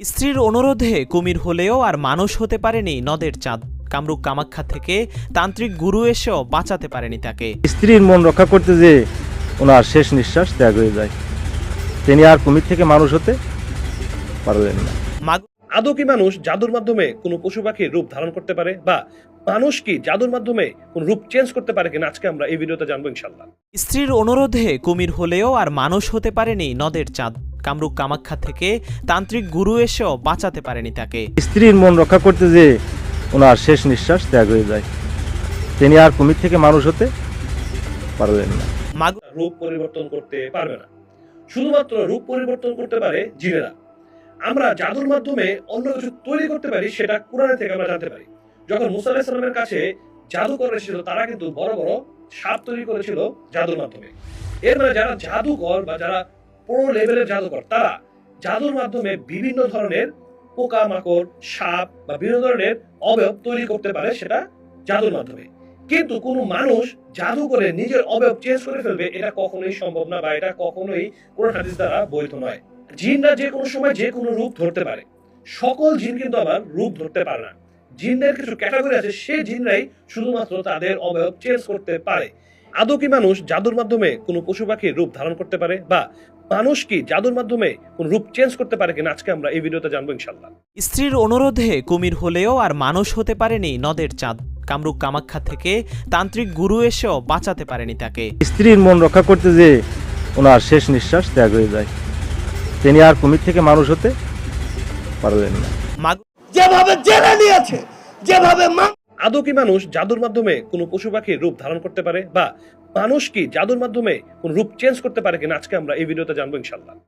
স্ত্রীর অনুরোধে কুমির হলেও আর মানুষ হতে পারেনি নদের চাঁদ। কামরূপ কামাখ্যা থেকে তান্ত্রিক গুরু এসেও বাঁচাতে পারেনি তাকে। স্ত্রীর মন রক্ষা করতে যে ওনার শেষ নিঃশ্বাস ত্যাগ হয়ে যায়। তিনি আর কুমির থেকে মানুষ হতে পারলেন না। আদৌ কি মানুষ জাদুর মাধ্যমে কোনো পশু পাখির রূপ ধারণ করতে পারে বা মানুষ কি জাদুর মাধ্যমে কোন রূপ চেঞ্জ করতে পারে কিনা আজকে আমরা এই ভিডিওতে জানব ইনশাল্লাহ স্ত্রীর অনুরোধে কুমির হলেও আর মানুষ হতে পারেনি নদের চাঁদ। কামরূপ কামাখ্যা থেকে তান্ত্রিক গুরু এসেও বাঁচাতে পারেনি তাকে। স্ত্রীর মন রক্ষা করতে যে ওনার শেষ নিঃশ্বাস ত্যাগ হয়ে যায়। তিনি আর কুমির থেকে মানুষ হতে পারলেন না। রূপ পরিবর্তন করতে পারবে না। শুধুমাত্র রূপ পরিবর্তন করতে পারে জিনেরা আমরা জাদুর মাধ্যমে অন্য কিছু তৈরি করতে পারি সেটা কোরআনে থেকে আমরা জানতে পারি। যখন মুসা আলাহিস সাল্লামের কাছে জাদুকর এসেছিল তারা কিন্তু বড় বড় সাপ তৈরি করেছিল জাদুর মাধ্যমে। এর মানে যারা জাদুকর বা যারা পুরো লেভেলের জাদুকর তারা জাদুর মাধ্যমে বিভিন্ন ধরনের পোকা মাকড় সাপ বা বিভিন্ন ধরনের অবয়ব তৈরি করতে পারে সেটা জাদুর মাধ্যমে। কিন্তু কোনো মানুষ জাদু করে নিজের অবয়ব চেঞ্জ করে ফেলবে, এটা কখনোই সম্ভব না বা এটা কখনোই কোন হাদিস দ্বারা বৈধ নয়। জিনরা যে কোনো সময় যে কোনো রূপ ধরতে পারে। সকল জিন কিন্তু আবার রূপ ধরতে পারে না। জিনদের কিছু ক্যাটাগরি আছে, সেই জিনরাই শুধুমাত্র তাদের অবয়ব চেঞ্জ করতে পারে। আদৌ কি মানুষ জাদুর মাধ্যমে কোনো পশু পাখির রূপ ধারণ করতে পারে বা মানুষ কি জাদুর মাধ্যমে কোন রূপ চেঞ্জ করতে পারে কিনা আজকে আমরা এই ভিডিওতে জানব ইনশাল্লাহ স্ত্রীর অনুরোধে কুমির হলেও আর মানুষ হতে পারেনি নদের চাঁদ। কামরূপ কামাখ্যা থেকে তান্ত্রিক গুরু এসেও বাঁচাতে পারেনি তাকে। স্ত্রীর মন রক্ষা করতে যে ওনার শেষ নিঃশ্বাস ত্যাগ হয়ে যায়। তিনি আর কুমির থেকে মানুষ হতে পারলেন না। যেভাবে জেলে নিয়েছে যেভাবে মা আদৌ কি মানুষ জাদুর মাধ্যমে কোনো পশু পাখির রূপ ধারণ করতে পারে? বা মানুষ কি জাদুর মাধ্যমে কোন রূপ চেঞ্জ করতে পারে কিনা? আজকে আমরা এই ভিডিওতে জানব ইনশাল্লাহ